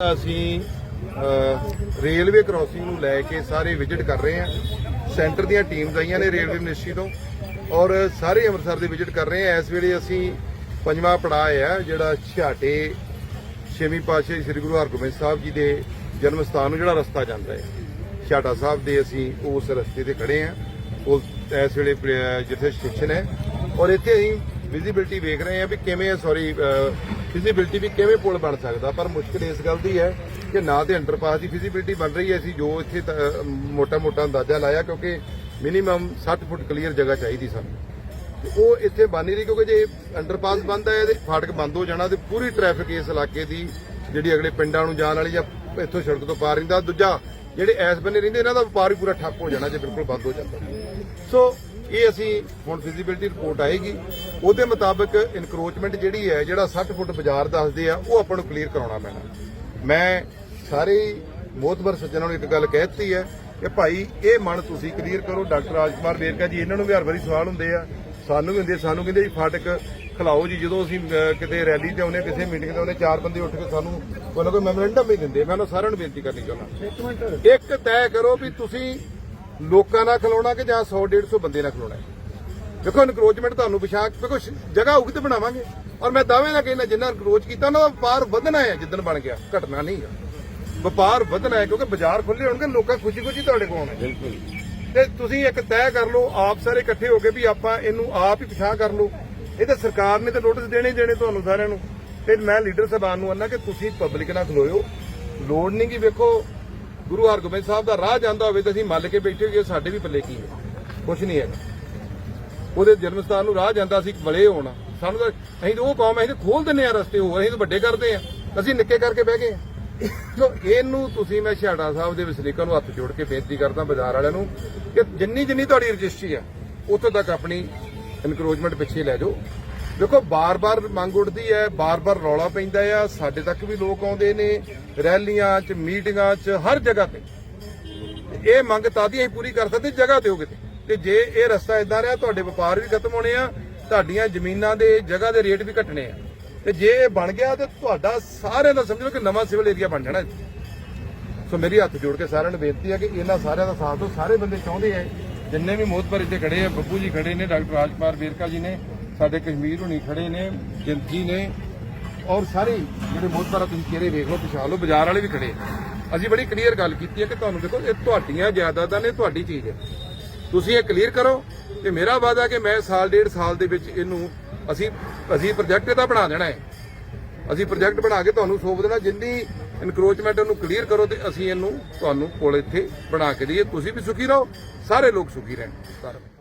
ਅਸੀਂ railway crossing ਨੂੰ ਲੈ ਕੇ ਸਾਰੇ ਵਿਜ਼ਿਟ ਕਰ ਰਹੇ ਹਾਂ। ਸੈਂਟਰ ਦੀਆਂ ਟੀਮਸ ਆਈਆਂ ਨੇ ਰੇਲਵੇ ਮਿਨਿਸਟਰੀ ਤੋਂ ਔਰ ਸਾਰੇ ਅੰਮ੍ਰਿਤਸਰ ਦੇ ਵਿਜ਼ਿਟ ਕਰ ਰਹੇ ਹਾਂ। ਇਸ ਵੇਲੇ ਅਸੀਂ ਪੰਜਵਾਂ ਪੜਾਅ ਹੈ ਜਿਹੜਾ ਛਾਟੇ ਛੇਵੀਂ ਪਾਤਸ਼ਾਹੀ ਸ੍ਰੀ ਗੁਰੂ ਹਰਗੋਬਿੰਦ ਸਾਹਿਬ ਜੀ ਦੇ ਜਨਮ ਸਥਾਨ ਨੂੰ ਜਿਹੜਾ ਰਸਤਾ ਜਾਂਦਾ ਹੈ। ਛਾਟਾ ਸਾਹਿਬ ਦੇ ਅਸੀਂ ਉਸ ਰਸਤੇ ਤੇ ਖੜੇ ਹਾਂ। ਉਹ ਇਸ ਵੇਲੇ ਜਿੱਥੇ ਸਟੇਸ਼ਨ ਹੈ। ਔਰ ਇੱਥੇ ਅਸੀਂ ਵਿਜ਼ਿਬਿਲਟੀ ਵੇਖ ਰਹੇ ਹਾਂ ਵੀ ਕਿਵੇਂ ਸੌਰੀ ਫਿਜ਼ੀਬਿਲਟੀ ਵੀ ਕਿਵੇਂ ਪੁਲ ਬਣ ਸਕਦਾ? ਪਰ ਮੁਸ਼ਕਲ ਇਸ ਗੱਲ ਦੀ ਹੈ ਕਿ ਨਾ ਤੇ ਅੰਡਰਪਾਸ ਦੀ ਫਿਜ਼ੀਬਿਲਟੀ ਬਣ ਰਹੀ ਹੈ। ਅਸੀਂ ਜੋ ਇੱਥੇ ਮੋਟਾ-ਮੋਟਾ ਅੰਦਾਜ਼ਾ ਲਾਇਆ ਕਿਉਂਕਿ ਮਿਨੀਮਮ 60 ਫੁੱਟ ਕਲੀਅਰ ਜਗ੍ਹਾ ਚਾਹੀਦੀ ਸਾਨੂੰ। ਉਹ ਇੱਥੇ ਬਣ ਨਹੀਂ ਰਹੀ ਕਿਉਂਕਿ ਜੇ ਅੰਡਰਪਾਸ ਬੰਦ ਹੈ ਤੇ ਫਾਟਕ ਬੰਦ ਹੋ ਜਾਣਾ ਤੇ ਪੂਰੀ ਟ੍ਰੈਫਿਕ ਇਸ ਇਲਾਕੇ ਦੀ ਜਿਹੜੀ ਅਗਲੇ ਪਿੰਡਾਂ ਨੂੰ ਜਾਣ ਵਾਲੀ ਜਾਂ ਇੱਥੋਂ ਸੜਕ ਤੋਂ ਪਾਰ ਰਹਿੰਦਾ। ਦੂਜਾ, ਜਿਹੜੇ ਐਸ ਬੰਨੇ ਰਹਿੰਦੇ, ਇਹਨਾਂ ਦਾ ਵਪਾਰ ਵੀ ਪੂਰਾ ਠੱਪ ਹੋ ਜਾਣਾ ਜੇ ਬਿਲਕੁਲ ਬੰਦ ਹੋ ਜਾਂਦਾ। ਸੋ ਇਹ ਅਸੀਂ ਹੁਣ ਫਿਜ਼ੀਬਿਲਟੀ ਰਿਪੋਰਟ ਆਏਗੀ। ਉਹਦੇ ਮੁਤਾਬਕ ਇਨਕਰੋਚਮੈਂਟ ਜਿਹੜੀ ਹੈ ਜਿਹੜਾ 60 ਫੁੱਟ ਬਾਜ਼ਾਰ ਦੱਸਦੇ ਆ ਉਹ ਆਪਾਂ ਨੂੰ ਕਲੀਅਰ ਕਰਾਉਣਾ ਪੈਣਾ। ਮੈਂ ਸਾਰੇ ਮੋਤਬਰ ਸੱਜਣਾਂ ਨੂੰ ਇੱਕ ਗੱਲ ਕਹਿਤੀ ਹੈ ਕਿ ਭਾਈ ਇਹ ਮਨ ਤੁਸੀਂ ਕਲੀਅਰ ਕਰੋ। ਡਾਕਟਰ ਰਾਜਕੁਮਾਰ ਵੇਰਕਾ ਜੀ ਇਹਨਾਂ ਨੂੰ ਵੀ ਹਰ ਵਾਰੀ ਸਵਾਲ ਹੁੰਦੇ ਆ। ਸਾਨੂੰ ਵੀ ਹੁੰਦੇ ਸਾਨੂੰ ਕਹਿੰਦੇ ਜੀ ਫਾਟਕ ਖਿਲਾਓ ਜੀ। ਜਦੋਂ ਅਸੀਂ ਕਿਤੇ ਰੈਲੀ ਤੇ ਆਉਨੇ ਕਿਸੇ ਮੀਟਿੰਗ ਤੇ ਆਉਨੇ ਚਾਰ ਬੰਦੇ ਉੱਠ ਕੇ ਸਾਨੂੰ ਕੋਈ ਨਾ ਕੋਈ ਮੈਮੋਰੈਂਡਮ ਵੀ ਦਿੰਦੇ ਮੈਂ ਉਹਨਾਂ ਸਾਰਿਆਂ ਨੂੰ ਬੇਨਤੀ ਕਰਨੀ ਚਾਹੁੰਦਾ। ਇੱਕ ਤੈਅ ਕਰੋ ਵੀ ਤੁਸੀਂ ਲੋਕਾਂ ਨਾਲ ਖਲੋਣਾ ਕਿ ਜਾਂ 100 150 ਬੰਦੇ ਨਾਲ ਖਲੋਣਾ। ਦੇਖੋ ਇਨਕਰੋਚਮੈਂਟ ਤੁਹਾਨੂੰ ਪਿਛਾ ਦੇਖੋ ਜਗ੍ਹਾ ਹੋਊਗੀ ਤੇ ਬਣਾਵਾਂਗੇ। ਔਰ ਮੈਂ ਦਾਅਵੇ ਨਾਲ ਕਹਿੰਦਾ ਜਿੰਨਾ ਇਨਕਰੋਚ ਕੀਤਾ ਉਹਨਾਂ ਦਾ ਵਪਾਰ ਵਧਣਾ ਹੈ ਜਿੱਦਣ ਬਣ ਗਿਆ। ਘਟਣਾ ਨਹੀਂ ਹੈ। ਵਪਾਰ ਵਧਣਾ ਹੈ ਕਿਉਂਕਿ ਬਾਜ਼ਾਰ ਖੁੱਲੇ ਹੋਣਗੇ ਲੋਕਾਂ ਖੁਸ਼ੀ ਖੁਸ਼ੀ ਤੁਹਾਡੇ ਕੋਲ ਆਉਣੇ ਬਿਲਕੁਲ। ਤੇ ਤੁਸੀਂ ਇੱਕ ਤੈਅ ਕਰ ਲਓ ਆਪ ਸਾਰੇ ਇਕੱਠੇ ਹੋ ਕੇ ਵੀ ਆਪਾਂ ਇਹਨੂੰ ਆਪ ਹੀ ਪਿਛਾ ਕਰ ਲਓ। ਇਹ ਤਾਂ ਸਰਕਾਰ ਨੇ ਤਾਂ ਨੋਟਿਸ ਦੇਣੇ ਦੇਣੇ ਤੁਹਾਨੂੰ ਸਾਰਿਆਂ ਨੂੰ। ਤੇ ਮੈਂ ਲੀਡਰ ਸਾਹਿਬਾਨ ਨੂੰ ਆਨਾ ਕਿ ਤੁਸੀਂ ਪਬਲਿਕ ਨਾਲ ਖਲੋਇਓ। ਲੋੜ ਨਹੀਂ ਕਿ ਵੇਖੋ ਗੁਰੂ ਹਰਗੋਬਿੰਦ ਸਾਹਿਬ ਦਾ ਰਾਹ ਜਾਂਦਾ ਹੋਵੇ ਤਾਂ ਅਸੀਂ ਮੱਲ ਕੇ ਬੈਠੇ ਹੋਈਏ, ਸਾਡੇ ਵੀ ਪੱਲੇ ਕੀ ਹੈ? ਕੁਛ ਨਹੀਂ ਹੈਗਾ। ਉਹਦੇ ਜਨਮ ਸਥਾਨ ਨੂੰ ਰਾਹ ਜਾਂਦਾ ਸੀ ਬਲੇ ਹੋਣਾ। ਸਾਨੂੰ ਤਾਂ ਅਸੀਂ ਤਾਂ ਉਹ ਕੌਮ ਅਸੀਂ ਖੋਲ ਦਿੰਨੇ ਆ ਰਸਤੇ ਹੋਰ, ਅਸੀਂ ਤਾਂ ਵੱਡੇ ਕਰਦੇ ਆ ਅਸੀਂ ਨਿੱਕੇ ਕਰਕੇ ਬਹਿ ਗਏ ਆ ਸੋ ਇਹਨੂੰ ਤੁਸੀਂ ਮੈਂ ਛਾੜਾ ਸਾਹਿਬ ਦੇ ਵਸਨੀਕਾਂ ਨੂੰ ਹੱਥ ਜੋੜ ਕੇ ਬੇਨਤੀ ਕਰਦਾ ਬਾਜ਼ਾਰ ਵਾਲਿਆਂ ਨੂੰ ਕਿ ਜਿੰਨੀ ਜਿੰਨੀ ਤੁਹਾਡੀ ਰਜਿਸਟਰੀ ਆ ਉੱਥੋਂ ਤੱਕ ਆਪਣੀ ਇਨਕਰੋਚਮੈਂਟ ਪਿੱਛੇ ਲੈ ਜਾਓ। ਦੇਖੋ, ਬਾਰ-ਬਾਰ ਮੰਗ ਉੱਠਦੀ ਹੈ, ਬਾਰ-ਬਾਰ ਰੌਲਾ ਪੈਂਦਾ ਆ। ਸਾਡੇ ਤੱਕ ਵੀ ਲੋਕ ਆਉਂਦੇ ਨੇ, ਰੈਲੀਆਂ 'ਚ, ਮੀਟਿੰਗਾਂ 'ਚ, ਹਰ ਜਗ੍ਹਾ ਤੇ। ਇਹ ਮੰਗ ਤਾਂ ਦੀ ਅਸੀਂ ਪੂਰੀ ਕਰ ਸਕਦੇ, ਜਗ੍ਹਾ ਦਿਓ ਕਿਤੇ ਤੇ। ਜੇ ਇਹ ਰਸਤਾ ਇਦਾਂ ਰਿਹਾ, ਤੁਹਾਡੇ ਵਪਾਰ ਵੀ ਖਤਮ ਹੋਣੇ ਆ, ਤੁਹਾਡੀਆਂ ਜ਼ਮੀਨਾਂ ਦੇ, ਜਗ੍ਹਾ ਦੇ ਰੇਟ ਵੀ ਘਟਣੇ ਆ। ਤੇ ਜੇ ਇਹ ਬਣ ਗਿਆ, ਤੇ ਤੁਹਾਡਾ ਸਾਰਿਆਂ ਦਾ ਸਮਝ ਲਓ ਕਿ ਨਵਾਂ ਸਿਵਲ ਏਰੀਆ ਬਣ ਜਾਣਾ। ਸੋ ਮੇਰੀ ਹੱਥ ਜੋੜ ਕੇ ਸਾਰਿਆਂ ਨੂੰ ਬੇਨਤੀ ਹੈ ਕਿ ਇਹਨਾਂ ਸਾਰਿਆਂ ਦਾ ਸਾਥ ਦਿਓ। ਸਾਰੇ ਬੰਦੇ ਚਾਹੁੰਦੇ ਆ, ਜਿੰਨੇ ਵੀ ਮੋਹਤਬਰ ਇੱਥੇ ਖੜੇ ਆ, ਬੱਬੂ ਜੀ ਖੜੇ ਨੇ, ਡਾਕਟਰ ਰਾਜਕੁਮਾਰ ਵੇਰਕਾ ਜੀ ਨੇ ਸਾਡੇ ਕਸ਼ਮੀਰ ਹੁਣੀ ਖੜੇ ਨੇ ਜਿੰਤੀ ਨੇ, ਔਰ ਸਾਰੇ ਜਿਹੜੇ ਮੋਹਤਬਰ ਆ ਤੁਸੀਂ ਚਿਹਰੇ ਵੇਖ ਲਓ ਪਛਾਣ ਲਓ ਬਾਜ਼ਾਰ ਵਾਲੇ ਵੀ ਖੜੇ ਅਸੀਂ ਬੜੀ ਕਲੀਅਰ ਗੱਲ ਕੀਤੀ ਹੈ ਕਿ ਤੁਹਾਨੂੰ ਦੇਖੋ, ਇਹ ਤੁਹਾਡੀਆਂ ਜਾਇਦਾਦਾਂ ਨੇ, ਤੁਹਾਡੀ ਚੀਜ਼ ਹੈ। ਤੁਸੀਂ ਇਹ ਕਲੀਅਰ ਕਰੋ ਕਿ ਮੇਰਾ ਵਾਅਦਾ ਕਿ ਮੈਂ ਸਾਲ, ਡੇਢ ਸਾਲ ਦੇ ਵਿੱਚ ਇਹਨੂੰ ਅਸੀਂ ਅਸੀਂ ਪ੍ਰੋਜੈਕਟ ਇਹਦਾ ਬਣਾ ਦੇਣਾ ਹੈ। ਅਸੀਂ ਪ੍ਰੋਜੈਕਟ ਬਣਾ ਕੇ ਤੁਹਾਨੂੰ ਸੌਂਪ ਦੇਣਾ, ਜਿੰਨੀ ਇਨਕਰੋਚਮੈਂਟ ਨੂੰ ਕਲੀਅਰ ਕਰੋ ਤੇ ਅਸੀਂ ਇਹਨੂੰ ਤੁਹਾਨੂੰ ਕੋਲ ਇੱਥੇ ਬਣਾ ਕੇ ਦਈਏ। ਤੁਸੀਂ ਵੀ ਸੁਖੀ ਰਹੋ, ਸਾਰੇ ਲੋਕ ਸੁਖੀ ਰਹਿਣ। ਧੰਨਵਾਦ।